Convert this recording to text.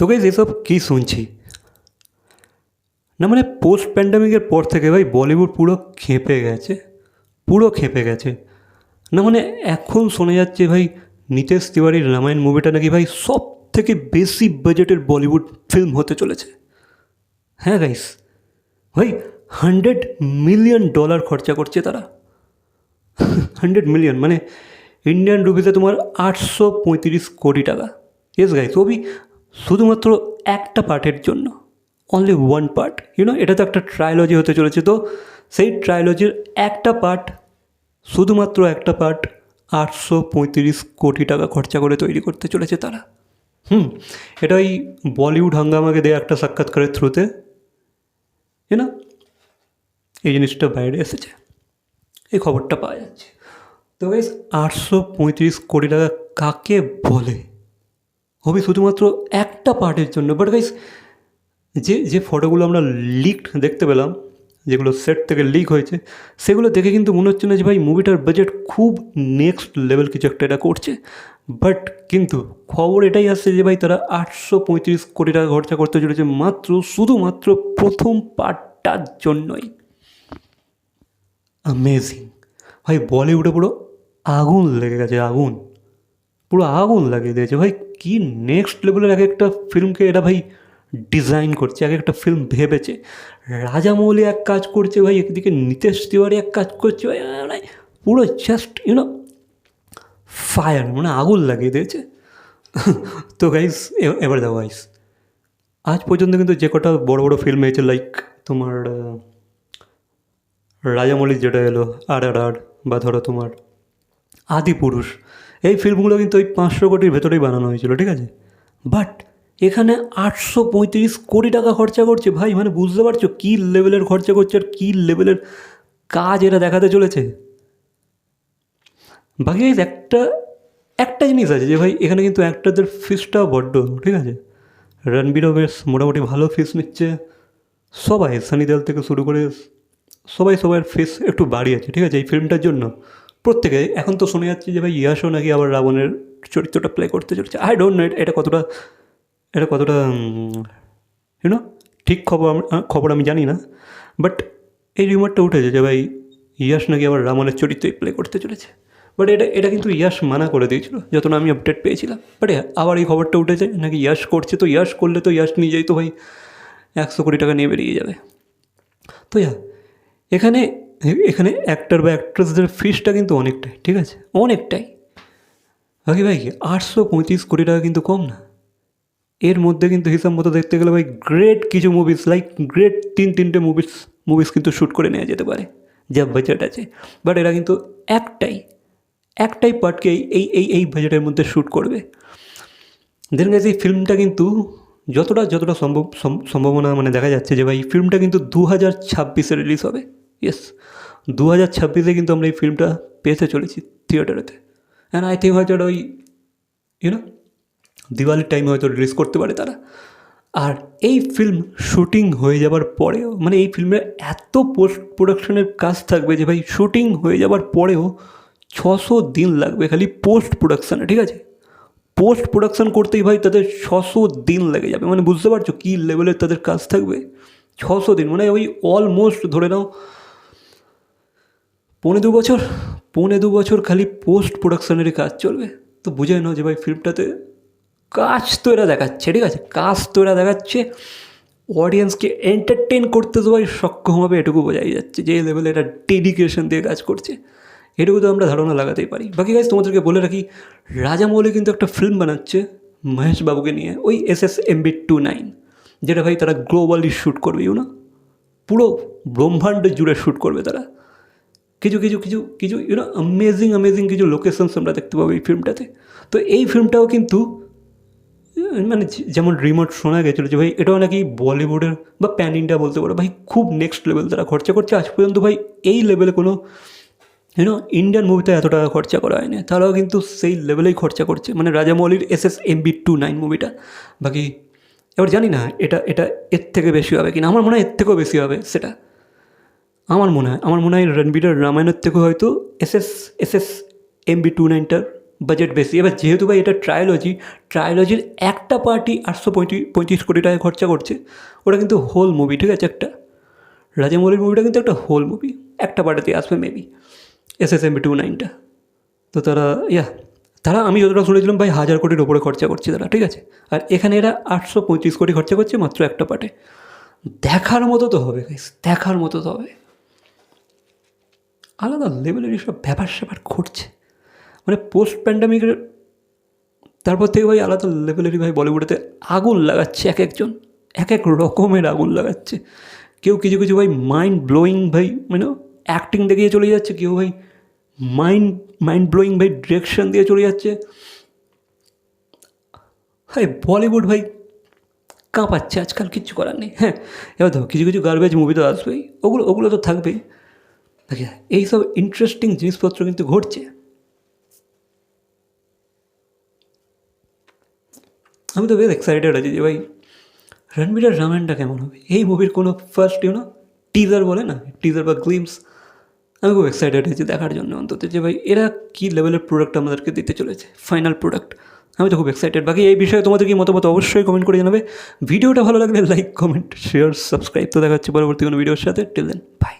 তো গাইজ এসব কী শুনছি? না মানে পোস্ট প্যান্ডামিকের পর থেকে ভাই বলিউড পুরো খেপে গেছে, পুরো খেপে গেছে। না মানে এখন শোনা যাচ্ছে ভাই নিতেশ তিওয়ারির রামায়ণ মুভিটা নাকি ভাই সব থেকে বেশি বাজেটের বলিউড ফিল্ম হতে চলেছে। হ্যাঁ গাইস ভাই হান্ড্রেড মিলিয়ন ডলার খরচা করছে তারা। হান্ড্রেড মিলিয়ন মানে ইন্ডিয়ান রুপিতে তোমার আটশো পঁয়ত্রিশ কোটি টাকা। ইয়েস গাইস ওবি শুধুমাত্র একটা পার্টের জন্য। অনলি ওয়ান পার্ট ইউনো এটা তো একটা ট্রায়োলজি হতে চলেছে, তো সেই ট্রায়োলজির একটা পার্ট শুধুমাত্র একটা পার্ট আটশো পঁয়ত্রিশ কোটি টাকা খরচা করে তৈরি করতে চলেছে তারা। হুম, এটা ওই বলিউড হাঙ্গামাকে দেওয়া একটা সাক্ষাৎকারের থ্রুতে না এই জিনিসটা বাইরে এসেছে। এই খবরটা পাওয়া যাচ্ছে। তো গাইস আটশো পঁয়ত্রিশ কোটি টাকা কাকে বলে? হবে শুধুমাত্র একটা পার্টের জন্য। বাট গাইস যে যে ফটোগুলো আমরা লিকড দেখতে পেলাম, যেগুলো সেট থেকে লিক হয়েছে, সেগুলো দেখে কিন্তু মনে হচ্ছে না যে ভাই মুভিটার বাজেট খুব নেক্সট লেভেল কিছু একটা এটা করছে। বাট কিন্তু খবর এটাই আসছে যে ভাই তারা আটশো পঁয়ত্রিশ কোটি টাকা খরচা করতে চলেছে মাত্র, শুধুমাত্র প্রথম পার্টটার জন্যই। অ্যামেজিং ভাই বলিউডে পুরো আগুন লেগে গেছে, আগুন। পুরো আগুন লাগিয়ে দিয়েছে। ভাই কি নেক্সট লেভেলের এক একটা ফিল্মকে এটা ভাই ডিজাইন করছে এক একটা ফিল্ম ভেবেছে রাজামৌলি এক কাজ করছে ভাই একদিকে নিতেশ তিওয়ারি এক কাজ করছে ভাই মানে পুরো জাস্ট ইউনো ফায়ার মানে আগুন লাগিয়ে দিয়েছে। তো গাইস এবার দেখো গাইস আজ পর্যন্ত কিন্তু যে কটা বড় বড় ফিল্ম হয়েছে লাইক তোমার রাজামৌলি যেটা এলো, আর আর আর, বা ধরো তোমার আদি পুরুষ এই ফিল্মগুলো কিন্তু ওই পাঁচশো কোটির ভেতরেই বানানো হয়েছিল, ঠিক আছে? বাট এখানে আটশো পঁয়ত্রিশ কোটি টাকা খরচা করছে। ভাই মানে বুঝতে পারছ কী লেভেলের খরচা করছে আর কী লেভেলের কাজ এরা দেখাতে চলেছে? বাকি একটা একটা জিনিস আছে যে ভাই, এখানে কিন্তু অ্যাক্টারদের ফিসটাও বড্ড, ঠিক আছে? রণবীরও বেশ মোটামুটি ভালো ফিস নিচ্ছে। সবাই, সানি দেওয়াল থেকে শুরু করে সবাই সবার ফেস একটু বাড়িয়েছে, ঠিক আছে? এই ফিল্মটার জন্য। প্রত্যেকে, এখন তো শোনা যাচ্ছে যে ভাই ইয়াশও নাকি আবার রাবণের চরিত্রটা প্লে করতে চলেছে। আই ডোন্ট নো এটা কতটা এটা কতটা ইউনো ঠিক খবর খবর আমি জানি না। বাট এই রিউমারটা উঠেছে যে ভাই ইয়াশ নাকি আবার রাবণের চরিত্রই প্লে করতে চলেছে। বাট এটা এটা কিন্তু ইয়াশ মানা করে দিয়েছিল যত না আমি আপডেট পেয়েছিলাম। বাট আবার এই খবরটা উঠেছে, নাকি ইয়াশ করছে তো ইয়াশ করলে তো ইয়াশ নিজেই তো ভাই একশো কোটি টাকা নিয়ে বেরিয়ে যাবে। তো ইয়া এখানে এখানে অ্যাক্টর বা অ্যাক্ট্রেসদের ফিসটা কিন্তু অনেকটাই, ঠিক আছে? অনেকটাই। বাকি ভাই, আটশো পঁয়ত্রিশ কোটি টাকা কিন্তু কম না। এর মধ্যে কিন্তু হিসাব মতো দেখতে গেলে ভাই গ্রেট কিছু মুভিস লাইক গ্রেট তিন তিনটে মুভিস মুভিস কিন্তু শ্যুট করে নেওয়া যেতে পারে, যা বাজেট আছে। বাট এরা কিন্তু একটাই একটাই পার্টকে এই এই এই বাজেটের মধ্যে শ্যুট করবে। দেন এই ফিল্মটা কিন্তু যতটা যতটা সম্ভব, সম- সম্ভাবনা মানে দেখা যাচ্ছে যে ভাই, এই ফিল্মটা কিন্তু দু হাজার ছাব্বিশে রিলিজ হবে। ইয়েস দু হাজার ছাব্বিশে কিন্তু আমরা এই ফিল্মটা পেতে চলেছি থিয়েটারেতে। অ্যান্ড আই থিঙ্ক হয়তো ওই ইউনো দিওয়ালির টাইমে হয়তো রিলিজ করতে পারে তারা। আর এই ফিল্ম শুটিং হয়ে যাবার পরেও মানে এই ফিল্মের এত পোস্ট প্রোডাকশনের কাজ থাকবে যে ভাই শুটিং হয়ে যাবার পরেও ছশো দিন লাগবে খালি পোস্ট প্রোডাকশানে ঠিক আছে? পোস্ট প্রোডাকশান করতেই ভাই তাদের ছশো দিন লেগে যাবে। মানে বুঝতে পারছ কী লেভেলের তাদের কাজ থাকবে? ছশো দিন মানে ওই অলমোস্ট ধরে নাও পৌনে দু বছর, পৌনে দু বছর খালি পোস্ট প্রোডাকশানেরই কাজ চলবে। তো বুঝে নাও যে ভাই ফিল্মটাতে কাজ তো এরা দেখাচ্ছে, ঠিক আছে? কাজ তো এরা দেখাচ্ছে। অডিয়েন্সকে এন্টারটেন করতে তো ভাই সক্ষম হবে এটুকু বোঝাই যাচ্ছে যে লেভেলে এটা ডেডিকেশন দিয়ে কাজ করছে। এটুকু তো আমরা ধারণা লাগাতেই পারি। বাকি গাছ তোমাদেরকে বলে রাখি রাজামৌলি কিন্তু একটা ফিল্ম বানাচ্ছে মহেশ বাবুকে নিয়ে, ওই S S MB two nine যেটা ভাই তারা গ্লোবালি শ্যুট করবে ইউ না পুরো ব্রহ্মাণ্ড জুড়ে শ্যুট করবে তারা। কিছু কিছু কিছু কিছু ইউনো অ্যামেজিং অ্যামেজিং কিছু লোকেশনস আমরা দেখতে পাবো এই ফিল্মটাতে। তো এই ফিল্মটাও কিন্তু মানে যেমন রিমোট শোনা গেছিল যে, ভাই, এটাও নাকি বলিউডের বা প্যান ইন্ডিয়া বলতে পারো, ভাই, খুব নেক্সট লেভেল তারা খরচা করছে। আজ পর্যন্ত ভাই, এই লেভেলে কোনো ইউনো ইন্ডিয়ান মুভিতে এত টাকা খরচা করা হয়নি। তারাও কিন্তু সেই লেভেলেই খরচা করছে। মানে রাজামৌলির S S M B two nine মুভিটা বাকি, এবার জানি না, এটা এটা এর থেকে বেশি হবে কিনা। আমার মনে হয় এর থেকেও বেশি হবে সেটা। আমার মনে হয়, আমার মনে হয় রণবীরের রামায়ণের থেকেও হয়তো S S S S MB two নাইনটার budget বেশি। এবার যেহেতু ভাই এটা ট্রায়োলজি ট্রায়োলজির একটা পার্টি আটশো পঁয়ত্রিশ পঁয়ত্রিশ কোটি টাকা খরচা করছে, ওটা কিন্তু হোল মুভি ঠিক আছে একটা? রাজামৌলির মুভিটা কিন্তু একটা হোল মুভি একটা পার্টিতে আসবে maybe S S M two নাইনটা। তো তারা, ইয়া, তারা, আমি যতটা শুনেছিলাম ভাই হাজার কোটির ওপরে খরচা করছে তারা, ঠিক আছে? আর এখানে এরা আটশো পঁয়ত্রিশ কোটি খরচা করছে মাত্র একটা পার্টে দেখার মতো তো হবে দেখার মতো তো হবে। আলাদা লেভেলের এসব ব্যাপার স্যাপার ঘটছে। মানে পোস্ট প্যান্ডামিকের তারপর থেকে ভাই আলাদা লেভেলেরই ভাই বলিউডেতে আগুন লাগাচ্ছে এক একজন, এক এক রকমের আগুন লাগাচ্ছে। কেউ কিছু কিছু ভাই মাইন্ড ব্লোয়িং ভাই মানে অ্যাক্টিং দেখিয়ে চলে যাচ্ছে, কেউ ভাই মাইন্ড মাইন্ড ব্লোয়িং ভাই ডিরেকশন দিয়ে চলে যাচ্ছে। ভাই বলিউড ভাই কাঁপাচ্ছে, আজকাল কিচ্ছু করার নেই। হ্যাঁ এবার দেখো কিছু কিছু গার্বেজ মুভি তো আসবেই, ওগুলো ওগুলো তো থাকবেই। দেখে এইসব ইন্টারেস্টিং জিনিসপত্র কিন্তু ঘটছে। আমি তো বেশ এক্সাইটেড আছি যে ভাই রণবীর আর রামায়ণটা কেমন হবে? এই মুভির কোনো ফার্স্ট ইউ না টিজার বলে না টিজার বা গ্লিমস আমি খুব এক্সাইটেড হয়েছি দেখার জন্য অন্তত যে ভাই, এরা কী লেভেলের প্রোডাক্ট আমাদেরকে দিতে চলেছে ফাইনাল প্রোডাক্ট আমি তো খুব এক্সাইটেড বাকি এই বিষয়ে তোমাদের কি মতামত অবশ্যই কমেন্ট করে জানাবে। ভিডিওটা ভালো লাগলে লাইক কমেন্ট শেয়ার সাবস্ক্রাইব তো দেখাচ্ছি পরবর্তী কোনো ভিডিওর সাথে। Till then by